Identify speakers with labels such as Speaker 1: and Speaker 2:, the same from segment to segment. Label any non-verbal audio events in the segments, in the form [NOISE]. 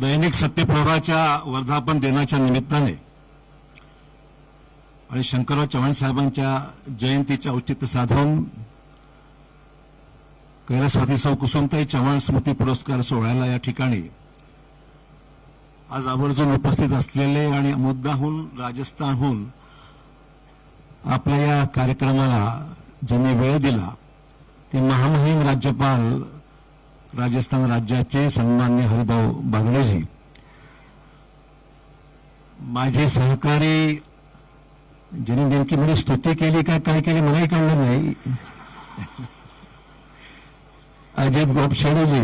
Speaker 1: दैनिक सत्यप्रभाच्या वर्धापन दिनाच्या निमित्ताने आणि शंकरराव चव्हाण साहेबांच्या जयंतीचे औचित्य साधून कैलासवासी सौ कुसुमताई चव्हाण स्मृती पुरस्कार सोहळ्याला या ठिकाणी आज आवर्जून उपस्थित असलेले आणि मुद्दाहून राजस्थानहून आपल्या या कार्यक्रमाला ज्यांनी वेळ दिला ते महामहिम राज्यपाल राजस्थान राज्याचे सन्मान्य हरिभाऊ बागडेजी. माझे सहकारी ज्यांनी नेमकी म्हणजे स्तुती केली काय काय केली मलाही कळलं नाही. अजित गोपछाडेजी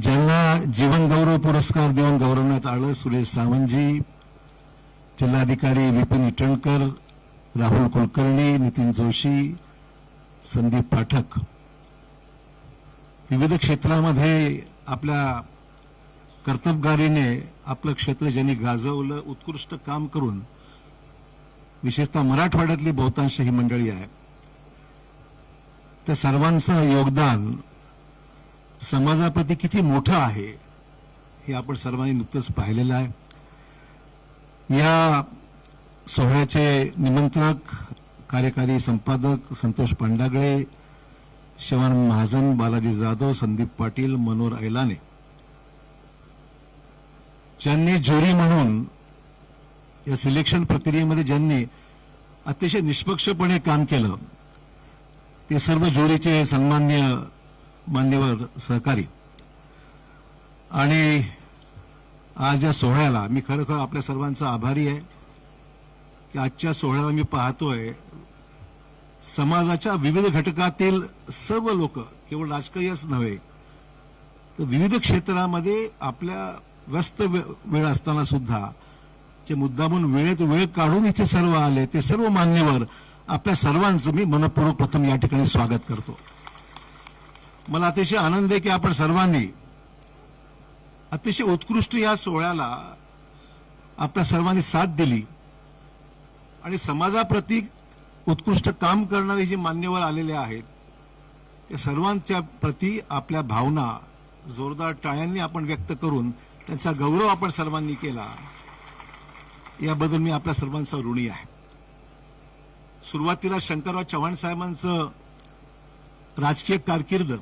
Speaker 1: ज्यांना जीवन गौरव पुरस्कार देऊन गौरवण्यात आलं सुरेश सावंतजी. जिल्हाधिकारी विपिन इटणकर राहुल कुलकर्णी नितीन जोशी संदीप पाठक. विविध क्षेत्रामध्ये आपल्या कर्तबगारीने आपलं क्षेत्र ज्यांनी गाजवलं उत्कृष्ट काम करून विशेषतः मराठवाड्यातली बहुतांश ही मंडळी आहे. त्या सर्वांचं योगदान समाजाप्रती किती मोठं आहे हे आपण सर्वांनी नुकतंच पाहिलेलं आहे. या सोहळ्याचे निमंत्रक कार्यकारी संपादक संतोष पांडागळे शिवानंद महाजन बालाजी जाधव संदीप पाटील मनोहर ऐलाने. ज्यांनी ज्युरी म्हणून या सिलेक्शन प्रक्रियेमध्ये ज्यांनी अतिशय निष्पक्षपणे काम केलं ते सर्व ज्युरीचे सन्मान्य मान्यवर सहकारी. आणि आज या सोहळ्याला मी खरोखर आपल्या सर्वांचा आभारी आहे. की आजच्या सोहळ्याला मी पाहतोय समाजाच्या विविध घटकातील सर्व लोक केवळ राजकीयच नव्हे तर विविध क्षेत्रामध्ये आपल्या व्यस्त वेळ असताना सुद्धा जे मुद्दामून वेळेत वेळ काढून इथे सर्व आले ते सर्व मान्यवर आपल्या सर्वांचं मी मनपूर्वक प्रथम या ठिकाणी स्वागत करतो. मला अतिशय आनंद आहे की आपण सर्वांनी अतिशय उत्कृष्ट या सोहळ्याला आपल्या सर्वांनी साथ दिली आणि समाजाप्रती उत्कृष्ट काम करणारे जे मान्यवर आलेले आहेत त्या सर्वांच्या प्रती आपल्या भावना जोरदार टाळ्यांनी आपण व्यक्त करून त्यांचा गौरव आपण सर्वांनी केला. याबद्दल मी आपल्या सर्वांचा ऋणी आहे. सुरुवातीला शंकरराव चव्हाण साहेबांचं राजकीय कारकीर्द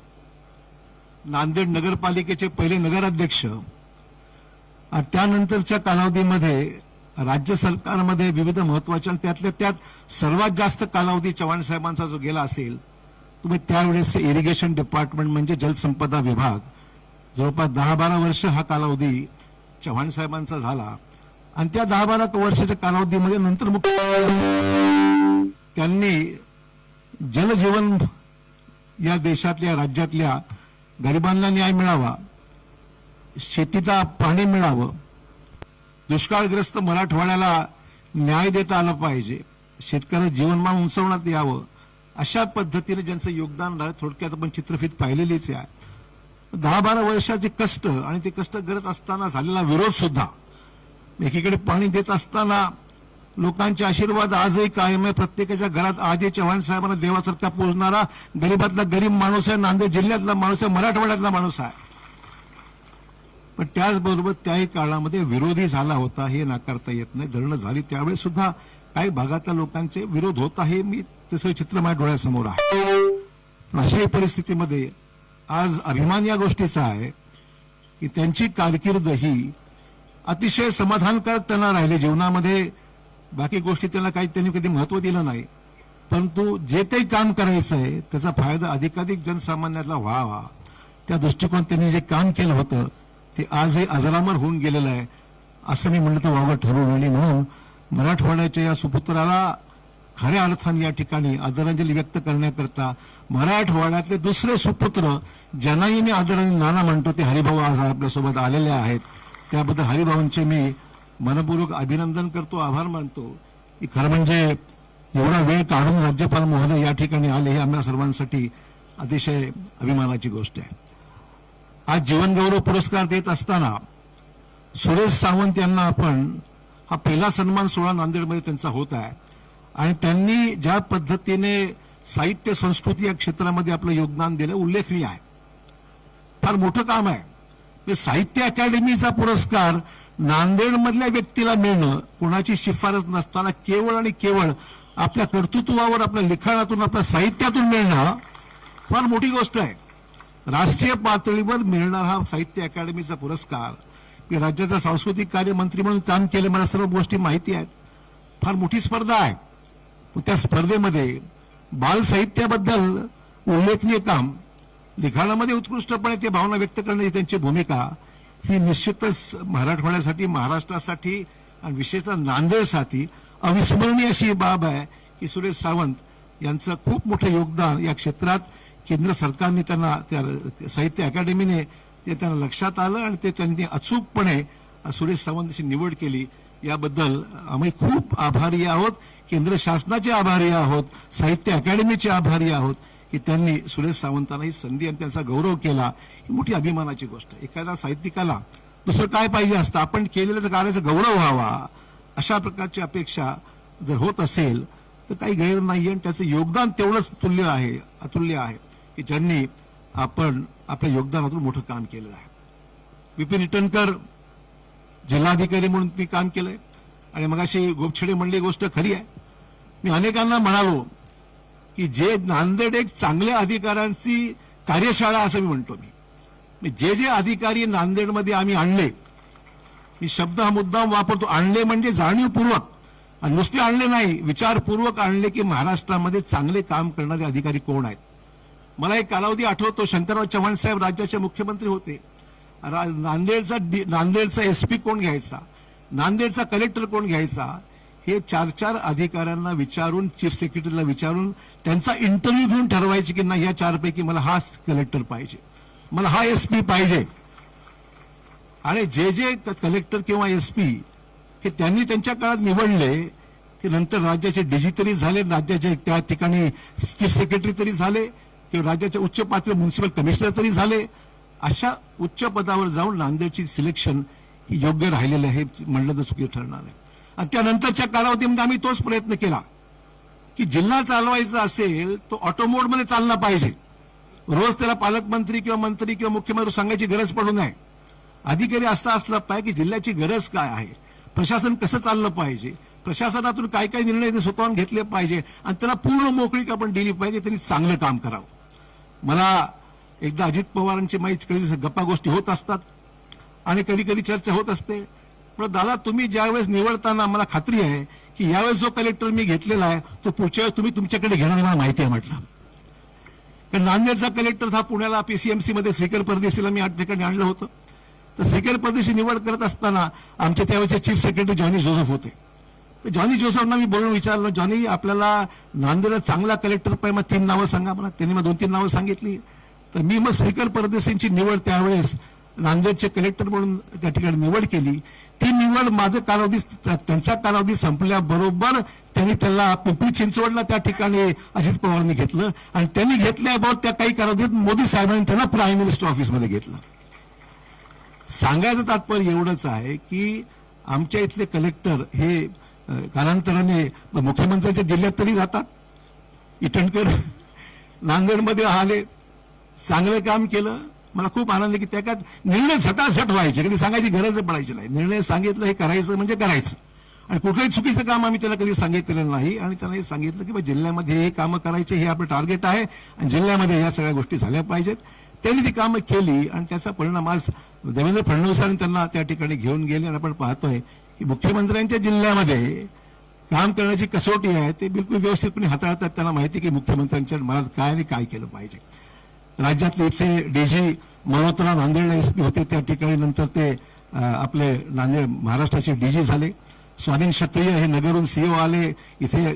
Speaker 1: नांदेड नगरपालिकेचे पहिले नगराध्यक्ष आणि त्यानंतरच्या कालावधीमध्ये राज्य सरकारमध्ये विविध महत्त्वाच्या आणि त्यातल्या त्यात सर्वात जास्त कालावधी चव्हाण साहेबांचा जो गेला असेल तुम्ही त्यावेळेस इरिगेशन डिपार्टमेंट म्हणजे जलसंपदा विभाग जवळपास दहा बारा वर्ष हा कालावधी चव्हाण साहेबांचा झाला. आणि त्या दहा बारा वर्षाच्या कालावधीमध्ये नंतर मुख्य त्यांनी जलजीवन या देशातल्या राज्यातल्या गरिबांना न्याय मिळावा शेतीला पाणी मिळावं दुष्काळग्रस्त मराठवाड्याला न्याय देता आलं पाहिजे. शेतकऱ्याचं जीवनमान उंचवण्यात यावं. अशा पद्धतीने ज्यांचं योगदान राहिलं थोडक्यात आपण चित्रफित पाहिलेलीच आहे. दहा बारा वर्षाचे कष्ट आणि ते कष्ट करत असताना झालेला विरोध सुद्धा एकीकडे पाणी देत असताना लोकांचे आशीर्वाद आजही कायम आहे. प्रत्येकाच्या घरात आजही चव्हाण साहेबांना देवासारखा पोचणारा गरीबातला गरीब माणूस आहे नांदेड जिल्ह्यातला माणूस आहे मराठवाड्यातला माणूस आहे. पण त्याचबरोबर त्याही काळामध्ये विरोधी झाला होता हे नाकारता येत नाही. धरणं झाली त्यावेळेस सुद्धा काही भागातल्या लोकांचे विरोध होत आहे. मी तसं चित्र माझ्या डोळ्यासमोर आहे. पण अशाही परिस्थितीमध्ये आज अभिमान या गोष्टीचा आहे की त्यांची कारकीर्द ही अतिशय समाधानकारक त्यांना राहिले. जीवनामध्ये बाकी गोष्टी त्यांना काही त्यांनी कधी महत्त्व दिलं नाही. परंतु जे काही काम करायचं आहे त्याचा फायदा अधिकाधिक जनसामान्याला व्हावा. त्या दृष्टिकोन त्यांनी जे काम केलं होतं ते आजही अजरामर होऊन गेलेलं आहे. असं मी म्हणलं तर वावगं ठरवून आणि म्हणून मराठवाड्याच्या या सुपुत्राला खऱ्या अर्थाने या ठिकाणी आदरांजली व्यक्त करण्याकरता मराठवाड्यातले दुसरे सुपुत्र ज्यांनाही मी आदराने नाना म्हणतो ते हरिभाऊ आज आपल्यासोबत आलेले आहेत. त्याबद्दल हरिभाऊंचे मी मनपूर्वक अभिनंदन करतो आभार मानतो. की खरं म्हणजे एवढा वेळ काढून राज्यपाल महोदय या ठिकाणी आले हे आम्हा सर्वांसाठी अतिशय अभिमानाची गोष्ट आहे. आज जीवनगौरव पुरस्कार देत असताना सुरेश सावंत यांना आपण हा पहिला सन्मान सोहळा नांदेडमध्ये त्यांचा होत आहे. आणि त्यांनी ज्या पद्धतीने साहित्य संस्कृती या क्षेत्रामध्ये आपलं योगदान दिलं उल्लेखनीय आहे. फार मोठं काम आहे. म्हणजे साहित्य अकादमीचा पुरस्कार नांदेडमधल्या व्यक्तीला मिळणं कोणाची शिफारस नसताना केवळ आणि केवळ आपल्या कर्तृत्वावर आपल्या लिखाणातून आपल्या साहित्यातून मिळणं फार मोठी गोष्ट आहे. राष्ट्रीय पातळीवर मिळणारा हा साहित्य अकादमीचा पुरस्कार. मी राज्याचा सांस्कृतिक कार्य मंत्री म्हणून काम केले मला सर्व गोष्टी माहिती आहेत. फार मोठी स्पर्धा आहे. त्या स्पर्धेमध्ये बाल साहित्याबद्दल उल्लेखनीय काम लिखाणामध्ये उत्कृष्टपणे ते भावना व्यक्त करण्याची त्यांची भूमिका ही निश्चितच मराठवाड्यासाठी महाराष्ट्रासाठी आणि विशेषतः नांदेडसाठी अविस्मरणीय अशी बाब आहे की सुरेश सावंत यांचं खूप मोठं योगदान या क्षेत्रात केंद्र सरकारने त्यांना त्या साहित्य अकादमीने ते त्यांना लक्षात आलं आणि ते त्यांनी अचूकपणे सुरेश सावंतची निवड केली. याबद्दल आम्ही खूप आभारी आहोत. केंद्र शासनाचे आभारी आहोत. साहित्य अकादमीचे आभारी आहोत की त्यांनी सुरेश सावंतांना ही संधी आणि त्यांचा गौरव केला. ही मोठी अभिमानाची गोष्ट. एखाद्या साहित्यिकाला दुसरं काय पाहिजे असतं? आपण केलेल्या कार्याचा गौरव व्हावा अशा प्रकारची अपेक्षा जर होत असेल तर काही गैर नाही आणि त्याचं योगदान तेवढंच तुल्य आहे अतुल्य आहे. की ज्यांनी आपण आपल्या योगदानातून मोठं काम केलेलं आहे. विपिन इटनकर जिल्हाधिकारी म्हणून मी काम केलंय. आणि मग अशी गोपछडे म्हणली गोष्ट खरी आहे. मी अनेकांना म्हणालो की जे नांदेड एक चांगल्या अधिकाऱ्यांची कार्यशाळा असं मी म्हणतो मी. मी जे जे अधिकारी नांदेडमध्ये आम्ही आणले मी शब्द हा मुद्दाम वापरतो. आणले म्हणजे जाणीवपूर्वक आणि नुसते आणले नाही विचारपूर्वक आणले की महाराष्ट्रामध्ये चांगले काम करणारे अधिकारी कोण आहेत? मला एक कालावधी आठवतो. शंकरराव चव्हाण साहेब राज्याचे मुख्यमंत्री होते. नांदेडचा नांदेडचा एस पी कोण घ्यायचा? नांदेडचा कलेक्टर कोण घ्यायचा? हे चार चार अधिकाऱ्यांना विचारून चीफ सेक्रेटरीला विचारून त्यांचा इंटरव्ह्यू घेऊन ठरवायचे की नाही या चारपैकी मला हा कलेक्टर पाहिजे. मला हा एस पी पाहिजे. आणि जे जे कलेक्टर किंवा एस पी हे त्यांनी त्यांच्या काळात निवडले ते नंतर राज्याचे डीजी तरी झाले राज्याचे त्या ठिकाणी चीफ सेक्रेटरी तरी झाले किंवा राज्याच्या उच्च पातळी म्युन्सिपल कमिशनर तरी झाले. अशा उच्च पदावर जाऊन नांदेडची सिलेक्शन ही योग्य राहिलेलं आहे म्हणलं तर चुकी ठरणार आहे. आणि त्यानंतरच्या कालावधीमध्ये आम्ही तोच प्रयत्न केला की जिल्हा चालवायचा असेल तो ऑटोमोडमध्ये चालला पाहिजे. रोज त्याला पालकमंत्री किंवा मंत्री किंवा मुख्यमंत्री सांगायची गरज पडू नये. अधिकारी असा असला पाहिजे की जिल्ह्याची गरज काय आहे? प्रशासन कसं चाललं पाहिजे? प्रशासनातून काय काय निर्णय ते स्वतःहून घेतले पाहिजे? आणि त्याला पूर्ण मोकळीक आपण दिली पाहिजे त्यांनी चांगलं काम करावं. मला एकदा अजित पवारांची माहीत कधी गप्पा गोष्टी होत असतात आणि कधी कधी चर्चा होत असते. पण दादा तुम्ही ज्यावेळेस निवडताना मला खात्री आहे की यावेळेस जो कलेक्टर मी घेतलेला आहे तो पुढच्या वेळेस तुम्ही तुमच्याकडे घेणार मला माहिती आहे म्हटलं. कारण नांदेडचा कलेक्टर हा पुण्याला पीसीएमसी मध्ये श्रीकर परदेशीला मी आठ ठिकाणी आणलं होतं. तर श्रीकर परदेशी निवड करत असताना आमच्या त्यावेळेचे चीफ सेक्रेटरी जॉनी जोसेफ होते. जॉनी जोसेफना मी बोलून विचारलं जॉनी आपल्याला नांदेडला चांगला कलेक्टर पाहिजे मग तीन नावं सांगा मला. त्यांनी मग दोन तीन नावं सांगितली. तर मी मग सैकल परदेशींची निवड त्यावेळेस नांदेडचे कलेक्टर म्हणून त्या ठिकाणी निवड केली. ती निवड माझं कालावधी त्यांचा कालावधी संपल्याबरोबर त्यांनी त्याला पिंपरी चिंचवडला त्या ठिकाणी अजित पवारांनी घेतलं आणि त्यांनी घेतल्याबाबत त्या काही कालावधीत मोदी साहेबांनी त्यांना प्राईम मिनिस्टर ऑफिसमध्ये घेतलं. सांगायचं तात्पर्य एवढंच आहे की आमच्या इथले कलेक्टर हे कालांतराने मुख्यमंत्र्यांच्या जिल्ह्यात तरी जातात. इटणकर नांदेडमध्ये आले चांगलं काम केलं. मला खूप आनंद की त्या काळात निर्णय झटाझट व्हायचे. कधी सांगायची गरज पडायची नाही. निर्णय सांगितलं हे करायचं म्हणजे करायचं. आणि कुठलंही चुकीचं काम आम्ही त्याला कधी सांगितलेलं नाही. आणि त्यांना हे सांगितलं की बा जिल्ह्यामध्ये हे कामं करायचे हे आपलं टार्गेट आहे. आणि जिल्ह्यामध्ये या सगळ्या गोष्टी झाल्या पाहिजेत. त्यांनी ती कामं केली आणि त्याचा परिणाम आज देवेंद्र फडणवीसांनी त्यांना त्या ठिकाणी घेऊन गेले. आणि आपण पाहतोय मुख्यमंत्र्यांच्या जिल्ह्यामध्ये काम करण्याची कसोटी आहे ते बिलकुल व्यवस्थितपणे हाताळतात. त्यांना माहिती की मुख्यमंत्र्यांच्या मनात काय आणि काय केलं पाहिजे. राज्यातले इथले डीजी मल्होत्रा नांदेडला एसपी होते. त्या ठिकाणी नंतर ते आपले नांदेड महाराष्ट्राचे डीजी झाले. स्वाधीन क्षत्रिय हे नगरहून सीओ आले. इथे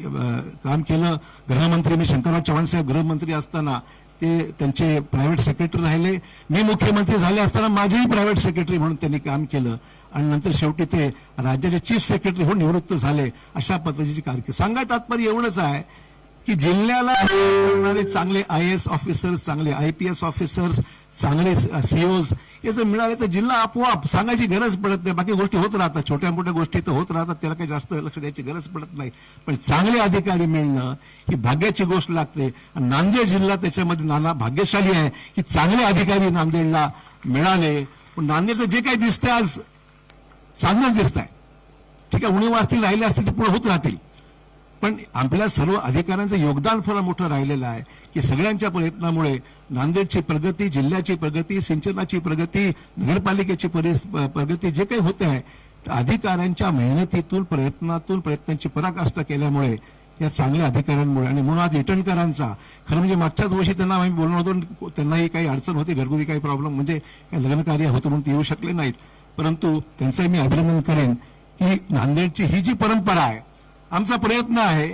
Speaker 1: काम केलं. गृहमंत्री मी शंकरराव चव्हाण साहेब गृहमंत्री असताना ते त्यांचे प्रायव्हेट सेक्रेटरी राहिले. मी मुख्यमंत्री झाले असताना माझेही प्रायव्हेट सेक्रेटरी म्हणून त्यांनी काम केलं. आणि नंतर शेवटी ते राज्याचे चीफ सेक्रेटरी होऊन निवृत्त झाले अशा पद्धतीची कारकीर्द. सांगायचं तात्पर्य एवढंच आहे की जिल्ह्याला मिळणारे चांगले आय एस ऑफिसर्स चांगले आय पी एस ऑफिसर्स चांगले सीओज हे जर मिळाले तर जिल्हा आपोआप सांगायची गरज पडत नाही. बाकी गोष्टी होत राहतात. छोट्या मोठ्या गोष्टी तर होत राहतात. त्याला काही जास्त लक्ष द्यायची गरज पडत नाही. पण चांगले अधिकारी मिळणं ही भाग्याची गोष्ट लागते. आणि नांदेड जिल्हा त्याच्यामध्ये नाना भाग्यशाली आहे की चांगले अधिकारी नांदेडला मिळाले. पण नांदेडचं जे काही दिसतंय आज चांगलंच दिसत आहे ठीक आहे उणीव असतील राहिले असतील ते पुढे होत राहतील. पण आपल्या सर्व अधिकाऱ्यांचं योगदान फार मोठं राहिलेलं आहे की सगळ्यांच्या प्रयत्नामुळे नांदेडची प्रगती जिल्ह्याची प्रगती सिंचनाची प्रगती नगरपालिकेची परिस- प्रगती जे काही होते आहे अधिकाऱ्यांच्या मेहनतीतून प्रयत्नातून प्रयत्नांची पराकाष्ठा केल्यामुळे या चांगल्या अधिकाऱ्यांमुळे आणि म्हणून आज इटणकरांचा खरं म्हणजे मागच्याच वर्षी त्यांना आम्ही बोलणार होतो त्यांनाही काही अडचण होती घरगुती काही प्रॉब्लेम म्हणजे काही लग्नकार्य होतं म्हणून ते येऊ शकले नाहीत. परंतु त्यांचंही मी अभिनंदन करेन की नांदेडची ही जी परंपरा आहे आमचा प्रयत्न आहे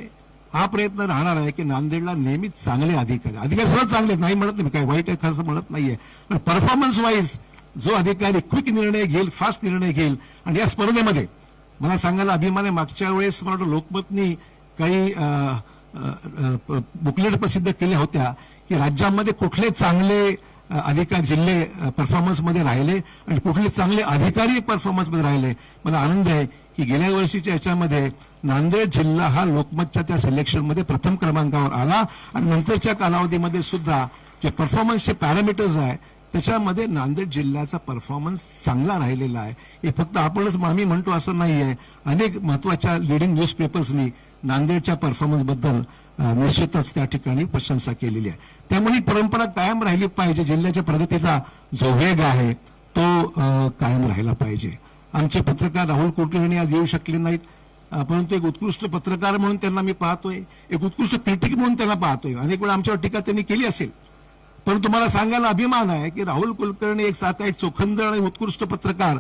Speaker 1: हा प्रयत्न राहणार आहे की नांदेडला नेहमीच चांगले अधिकारी अधिकारी सर्व चांगले नाही म्हणत नाही काही काय वाईट आहे खरं म्हणत नाहीये. पण परफॉर्मन्स वाईज जो अधिकारी क्विक निर्णय घेईल फास्ट निर्णय घेईल आणि या स्पर्धेमध्ये मला सांगायला अभिमान आहे मागच्या वेळेस मला वाटतं लोकमतनी काही बुकलेट प्रसिद्ध केल्या होत्या की राज्यामध्ये कुठले चांगले अधिकार जिल्हे परफॉर्मन्समध्ये राहिले आणि कुठले चांगले अधिकारी परफॉर्मन्समध्ये राहिले. मला आनंद आहे की गेल्या वर्षीच्या याच्यामध्ये नांदेड जिल्हा हा लोकमतच्या त्या सिलेक्शनमध्ये प्रथम क्रमांकावर आला. आणि नंतरच्या कालावधीमध्ये सुद्धा जे परफॉर्मन्सचे पॅरामीटर्स आहे त्याच्यामध्ये नांदेड जिल्ह्याचा परफॉर्मन्स चांगला राहिलेला आहे. हे फक्त आपणच आम्ही म्हणतो असं नाही आहे अनेक महत्त्वाच्या लिडिंग न्यूजपेपर्सनी नांदेडच्या परफॉर्मन्सबद्दल निश्चितच त्या ठिकाणी प्रशंसा केलेली आहे. त्यामुळे ही परंपरा कायम राहिली पाहिजे. जिल्ह्याच्या प्रगतीचा जो वेग आहे तो कायम राहिला पाहिजे. आमचे पत्रकार राहुल कुलकर्णी आज येऊ शकले नाहीत. परंतु एक उत्कृष्ट पत्रकार म्हणून त्यांना मी पाहतोय. एक उत्कृष्ट क्रिटिक म्हणून त्यांना पाहतोय. अनेक वेळा आमच्यावर टीका त्यांनी केली असेल. पण तुम्हाला सांगायला अभिमान आहे की राहुल कुलकर्णी एक साधा एक चोखंद आणि उत्कृष्ट पत्रकार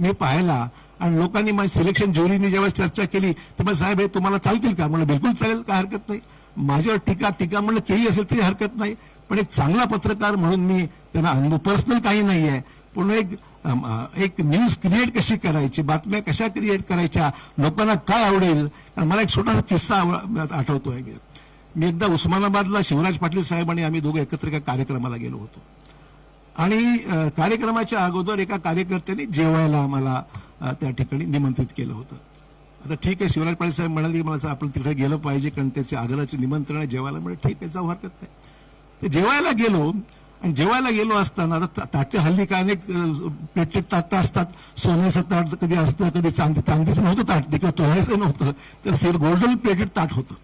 Speaker 1: मी पाहिला. आणि लोकांनी माझी सिलेक्शन ज्युरीने जेव्हा चर्चा केली तेव्हा साहेब हे तुम्हाला चालतील का? म्हणलं बिलकुल चालेल काय हरकत नाही. माझ्यावर टीका टीका म्हणलं केली असेल तरी हरकत नाही. पण एक चांगला पत्रकार म्हणून मी त्यांना अनुभव पर्सनल काही नाही आहे पण एक एक न्यूज क्रिएट कशी करायची बातम्या कशा क्रिएट करायच्या लोकांना काय आवडेल कारण मला एक छोटासा किस्सा आव- आहे मी मी एकदा उस्मानाबादला शिवराज पाटील साहेब आणि आम्ही दोघं एकत्र एका कार्यक्रमाला गेलो होतो. आणि कार्यक्रमाच्या अगोदर एका कार्यकर्त्याने जेवायला आम्हाला त्या ठिकाणी निमंत्रित केलं होतं. आता ठीक आहे शिवराज पाटील साहेब म्हणाले की मला आपण तिकडे गेलं पाहिजे कारण त्याचे आग्रहाचे निमंत्रण आहे जेवायला म्हणजे ठीक आहे जाऊ हरकत नाही. ते जेवायला गेलो जेवायला गेलो असताना आता ताटे हल्ली काय अनेक प्लेटेड ताटं असतात सोन्याचं ताट कधी असतं कधी चांदी चांदीचं नव्हतं ताट किंवा तोळ्याचं नव्हतं तर सेल गोल्डन प्लेटेड ताट होतं.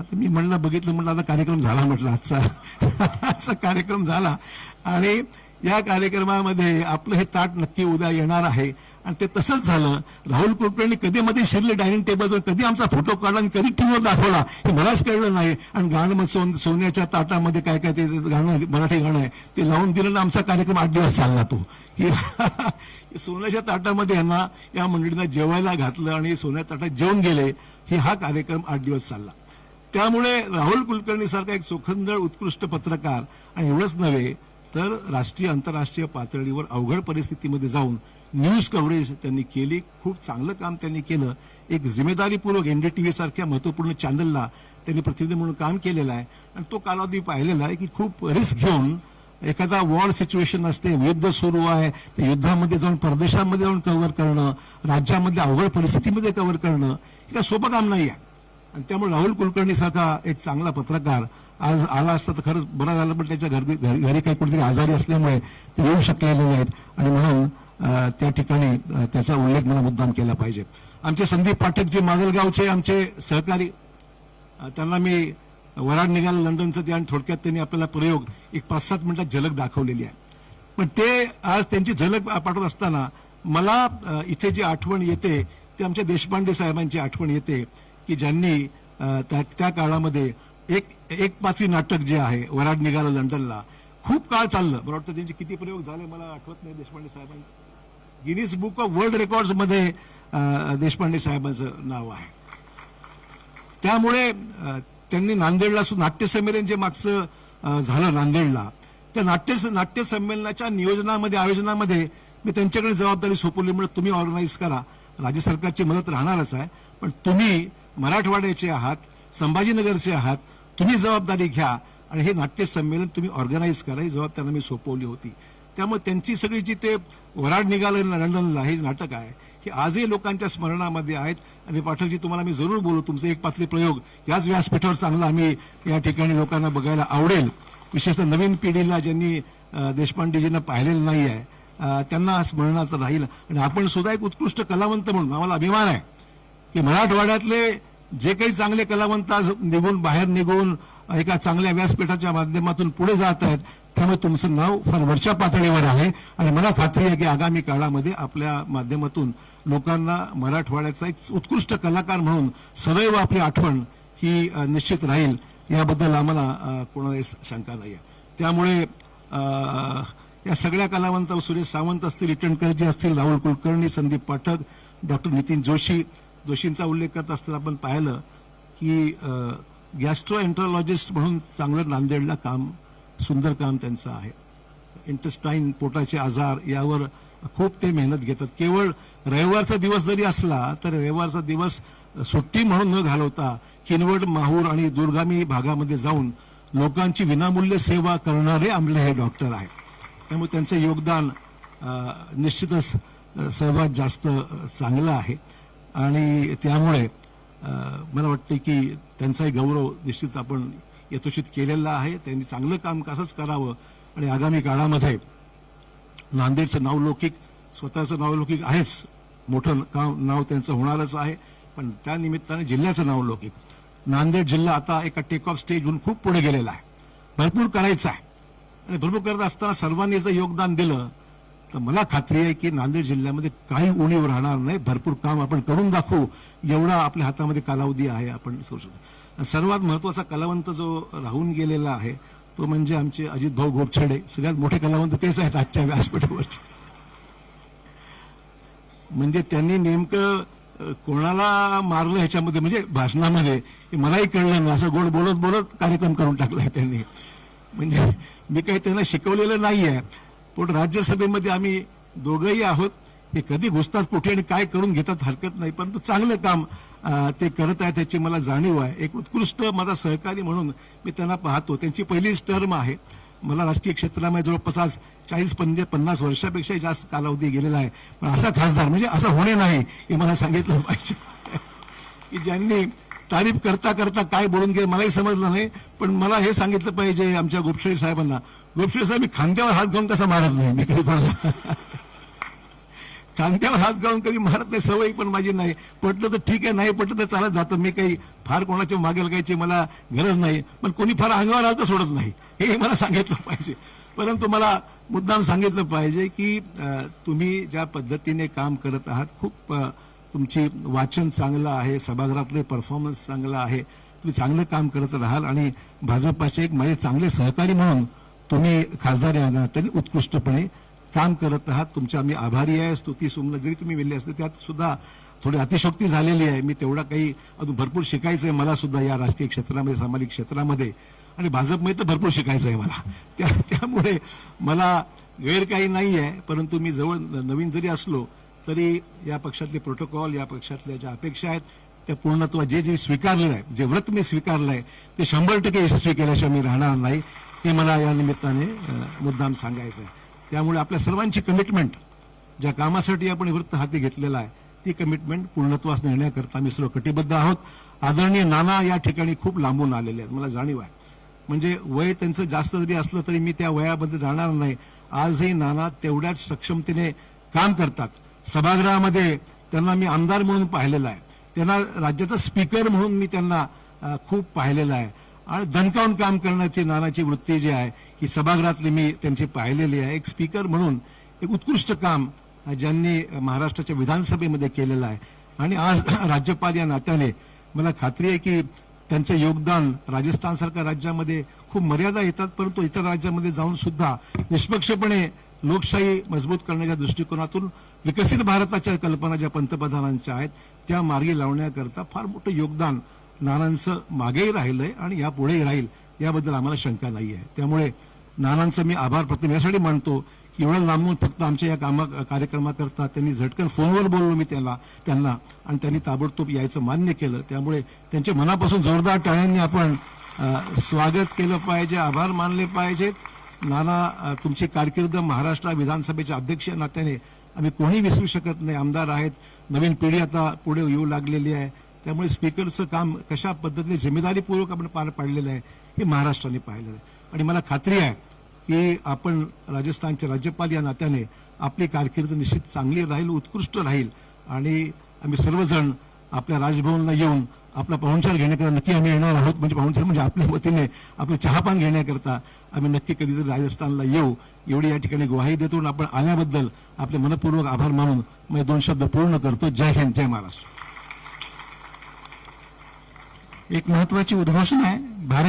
Speaker 1: आता मी म्हणलं बघितलं म्हटलं आता कार्यक्रम झाला म्हटलं आजचा [LAUGHS] आजचा कार्यक्रम झाला. आणि या कार्यक्रमामध्ये आपलं हे ताट नक्की उद्या येणार आहे. आणि ते तसंच झालं. राहुल कुलकर्णी कधी मध्ये शिरले डायनिंग टेबलवर कधी आमचा फोटो काढला आणि कधी टीव्हीवर दाखवला हे मलाच कळलं नाही. आणि गाणं मग सोन सोन्याच्या ताटामध्ये काय काय ते गाणं मराठी गाणं आहे ते लावून दिलं ना आमचा कार्यक्रम आठ दिवस चालला तो. की [LAUGHS] सोन्याच्या ताटामध्ये यांना या मंडळींना जेवायला घातलं आणि सोन्या ताटात जेवून गेले हे हा कार्यक्रम आठ दिवस चालला. त्यामुळे राहुल कुलकर्णी सारखा एक चोखंदळ उत्कृष्ट पत्रकार आणि एवढंच नव्हे तर राष्ट्रीय आंतरराष्ट्रीय पातळीवर अवघड परिस्थितीमध्ये जाऊन न्यूज कव्हरेज त्यांनी केली. खूप चांगलं काम त्यांनी केलं. एक जिम्मेदारीपूर्वक एन डी टी सारख्या महत्त्वपूर्ण चॅनलला त्यांनी प्रतिनिधी म्हणून काम केलेलं आहे. आणि तो कालावधी पाहिलेला आहे की खूप रिस्क घेऊन एखादा वॉर सिच्युएशन असते युद्ध सुरू आहे त्या युद्धामध्ये जाऊन परदेशामध्ये जाऊन कव्हर करणं राज्यामध्ये अवघड परिस्थितीमध्ये कव्हर करणं हे काय सोपं काम नाही आहे आणि त्यामुळे राहुल कुलकर्णी सारखा एक चांगला पत्रकार आज आला असता तर खरंच बरं झालं पण त्याच्या घरी घरी काही कुठेतरी आजारी असल्यामुळे ते येऊ शकलेले नाहीत. आणि म्हणून त्या ठिकाणी त्याचा उल्लेख मला मुद्दाम केला पाहिजे. आमचे संदीप पाठक जे माजलगावचे आमचे सहकारी त्यांना मी वराड निघालं लंडनचं ते आणि थोडक्यात त्यांनी आपल्याला प्रयोग एक पाच सात मिनिटात झलक दाखवलेली आहे. पण ते आज त्यांची झलक पाठवत असताना मला इथे जी आठवण येते ते आमच्या देशपांडे साहेबांची आठवण येते. की ज्यांनी त्या त्या काळामध्ये एक एक पाचवी नाटक जे आहे वराड निघालं लंडनला खूप काळ चाललं. मला वाटतं त्यांचे किती प्रयोग झाले मला आठवत नाही देशपांडे साहेबांचे गिनीज बुक ऑफ वर्ल्ड रेकॉर्ड्समध्ये देशपांडे साहेबांचं नाव आहे. त्यामुळे त्यांनी नांदेडला सु- नाट्य संमेलन जे मागचं झालं नांदेडला त्या नाट्य नाट्य संमेलनाच्या नियोजनामध्ये आयोजनामध्ये मी त्यांच्याकडे जबाबदारी सोपवली म्हणजे तुम्ही ऑर्गनाईज करा. राज्य सरकारची मदत राहणारच आहे. पण तुम्ही मराठवाड्याचे आहात संभाजीनगरचे आहात तुम्ही जबाबदारी घ्या आणि हे नाट्य संमेलन तुम्ही ऑर्गनाईज करा. ही जबाबदारी त्यांना मी सोपवली होती. त्यामुळे त्यांची सगळी जी ते वराड निघालं लंडनला हे नाटक आहे हे आजही लोकांच्या स्मरणामध्ये आहेत. आणि पाठकजी तुम्हाला मी जरूर बोलू तुमचे एक पातळी प्रयोग. याच व्यासपीठावर चांगला आम्ही या ठिकाणी लोकांना बघायला आवडेल. विशेषतः नवीन पिढीला ज्यांनी देशपांडेजींना पाहिलेलं नाही आहे त्यांना स्मरणात राहील. आणि आपण सुद्धा एक उत्कृष्ट कलावंत म्हणून आम्हाला अभिमान आहे की मराठवाड्यातले जे काही चांगले कलावंत आज निघून बाहेर निघून एका चांगल्या व्यासपीठाच्या माध्यमातून पुढे जात आहेत त्यामुळे तुमचं नाव फार वरच्या पातळीवर आहे. आणि मला खात्री आहे की आगामी काळामध्ये आपल्या माध्यमातून लोकांना मराठवाड्याचा एक उत्कृष्ट कलाकार म्हणून सदैव आपली आठवण ही निश्चित राहील. याबद्दल आम्हाला कोणालाही शंका नाही आहे. त्यामुळे या सगळ्या कलावंतावर सुरेश सावंत असतील इटणकरजी असतील राहुल कुलकर्णी संदीप पाठक डॉक्टर नितीन जोशी जोशींचा उल्लेख करत असताना आपण पाहिलं की गॅस्ट्रो एंट्रोलॉजिस्ट म्हणून चांगलं नांदेडला काम सुंदर काम त्यांचं आहे. इंटेस्टाईन पोटाचे आजार यावर खूप ते मेहनत घेतात. केवळ रविवारचा दिवस जरी असला तर रविवारचा दिवस सुट्टी म्हणून न घालवता किनवट माहूर आणि दुर्गामी भागामध्ये जाऊन लोकांची विनामूल्य सेवा करणारे आमले हे डॉक्टर आहेत. त्यामुळे त्यांचं योगदान निश्चितच सर्वात जास्त चांगलं आहे. आणि त्यामुळे मला वाटते की त्यांचाही गौरव निश्चित आपण यथोचित केलेला आहे. त्यांनी चांगलं काम कसंच करावं? आणि आगामी काळामध्ये नांदेडचं नावलौकिक स्वतःचं नावलौकिक आहेच. मोठं काम नाव त्यांचं होणारच आहे. पण त्या निमित्ताने जिल्ह्याचं नावलौकिक नांदेड जिल्हा आता एका टेक ऑफ स्टेजहून खूप पुढे गेलेला आहे. भरपूर करायचं आहे. आणि भरपूर करत असताना सर्वांनी जर योगदान दिलं तर मला खात्री आहे की नांदेड जिल्ह्यामध्ये काही उणीव राहणार नाही. भरपूर काम आपण करून दाखवू. एवढा आपल्या हातामध्ये कालावधी आहे आपण सोडू शकतो. सर्वात महत्त्वाचा कलावंत जो राहून गेलेला आहे तो म्हणजे आमचे अजित भाऊ गोपछडे. सगळ्यात मोठे कलावंत तेच आहेत आजच्या व्यासपीठावरचे. म्हणजे त्यांनी नेमकं कोणाला मारलं ह्याच्यामध्ये? म्हणजे भाषणामध्ये. मलाही कळलं नाही. असं गोड बोलत बोलत कार्यक्रम करून टाकलाय त्यांनी. म्हणजे मी काही त्यांना शिकवलेलं नाहीये. पण राज्यसभेमध्ये आम्ही दोघंही आहोत. हे कधी घुसतात कुठे आणि काय करून घेतात हरकत नाही परंतु चांगलं काम ते करत आहेत त्याची मला जाणीव आहे. एक उत्कृष्ट माझा सहकारी म्हणून मी त्यांना पाहतो. त्यांची पहिलीच टर्म आहे. मला राजकीय क्षेत्रामध्ये जवळपास आज चाळीस पंचे पन्नास वर्षापेक्षा जास्त कालावधी गेलेला आहे. पण असा खासदार म्हणजे असं होणे नाही हे मला सांगितलं पाहिजे. की ज्यांनी तारीफ करता करता काय बोलून गेले मलाही समजलं नाही पण मला हे सांगितलं पाहिजे आमच्या गोपशे साहेबांना. गोपशे साहेब मी खांद्यावर हात घालून कसा मारत नाही मी कधी कोणाला खांद्यावर हात घालून कधी मारत नाही सवय पण माझी नाही. पटलं तर ठीक आहे नाही पटलं तर चालत जातं. मी काही फार कोणाच्या मागे लागायची मला गरज नाही पण कोणी फार अंगावर आलं तर सोडत नाही. हे मला सांगितलं पाहिजे. परंतु मला मुद्दाम सांगितलं पाहिजे की तुम्ही ज्या पद्धतीने काम करत आहात खूप तुमची वाचन चांगलं आहे सभागृहातले परफॉर्मन्स चांगला आहे तुम्ही चांगलं काम करत राहाल आणि भाजपाचे एक माझे चांगले सहकारी म्हणून तुम्ही खासदार या नात्याने उत्कृष्टपणे काम करत आहात तुमच्या आम्ही आभारी आहे. स्तुती सुमन जरी तुम्ही वेल्ले असते त्यात सुद्धा थोडी अतिशोक्ती झालेली आहे. मी तेवढा काही अजून भरपूर शिकायचं आहे मला सुद्धा या राजकीय क्षेत्रामध्ये सामाजिक क्षेत्रामध्ये. आणि भाजपमध्ये तर भरपूर शिकायचं आहे मला. त्या त्यामुळे मला गैर काही नाही आहे परंतु मी जवळ नवीन जरी असलो तरी या पक्षातले प्रोटोकॉल या पक्षातल्या ज्या अपेक्षा आहेत त्या पूर्णत्व जे जे स्वीकारलेलं आहे जे व्रत मी स्वीकारलं आहे ते शंभर टक्के यशस्वी केल्याशिवाय मी राहणार नाही हे मला या निमित्ताने मुद्दाम सांगायचं आहे. त्यामुळे आपल्या सर्वांची कमिटमेंट ज्या कामासाठी आपण वृत्त हाती घेतलेलं आहे ती कमिटमेंट पूर्णत्वास नेण्याकरता मी सर्व कटिबद्ध आहोत. आदरणीय नाना या ठिकाणी खूप लांबून आलेले आहेत. मला जाणीव आहे. म्हणजे वय त्यांचं जास्त जरी असलं तरी मी त्या वयामध्ये जाणार नाही. आजही नाना तेवढ्याच सक्षमतेने काम करतात. सभागृहामध्ये त्यांना मी आमदार म्हणून पाहिलेलं आहे. त्यांना राज्याचा स्पीकर म्हणून मी त्यांना खूप पाहिलेलं आहे. आणि दणकावून काम करण्याची नानाची वृत्ती जी आहे ही सभागृहातली मी त्यांची पाहिलेली आहे. एक स्पीकर म्हणून एक उत्कृष्ट काम ज्यांनी महाराष्ट्राच्या विधानसभेमध्ये केलेलं आहे. आणि आज [CLEARS THROAT] राज्यपाल या नात्याने मला खात्री आहे की त्यांचं योगदान राजस्थानसारख्या राज्यामध्ये खूप मर्यादा येतात परंतु इतर राज्यामध्ये जाऊन सुद्धा निष्पक्षपणे लोकशाही मजबूत करण्याच्या दृष्टिकोनातून विकसित भारताच्या कल्पना ज्या पंतप्रधानांच्या आहेत त्या मार्गी लावण्याकरता फार मोठं योगदान नानांचं मागेही राहिलं आहे आणि यापुढेही राहील याबद्दल आम्हाला शंका नाही आहे त्यामुळे नानांचं मी आभार प्रथम यासाठी मानतो एवढं लांबून फक्त आमच्या या कामा कार्यक्रमाकरता त्यांनी झटकन फोनवर बोललो मी त्याला त्यांना. आणि त्यांनी ताबडतोब यायचं मान्य केलं. त्यामुळे त्यांच्या मनापासून जोरदार टाळ्यांनी आपण स्वागत केलं पाहिजे आभार मानले पाहिजेत. नाना तुमची कारकीर्द महाराष्ट्र विधानसभेचे अध्यक्ष नात्याने आम्ही कोणी विसरू शकत नाही. आमदार आहेत. नवीन पिढी आता पुढे येऊ लागलेली आहे. त्यामुळे स्पीकरचं काम कशा पद्धतीने जिम्मेदारीपूर्वक आपण पार पाडलेलं आहे हे महाराष्ट्राने पाहिलेलं आहे. आणि मला खात्री आहे की आपण राजस्थानचे राज्यपाल या नात्याने आपली कारकीर्द निश्चित चांगली राहील उत्कृष्ट राहील. आणि आम्ही सर्वजण आपल्या राजभवनला येऊन आपला पाहुणचार घेण्याकरता नक्की आम्ही येणार आहोत. म्हणजे पाहुणचार म्हणजे आपल्या वतीने आपलं चहापान घेण्याकरता आम्ही नक्की कधीतरी राजस्थानला येऊ. एवढी या ठिकाणी ग्वाही देतो आणि आपण आल्याबद्दल आपले मनपूर्वक आभार मानून मी दोन शब्द पूर्ण करतो. जय हिंद जय महाराष्ट्र.
Speaker 2: एक महत्वाची उद्घोषणा आहे. भारत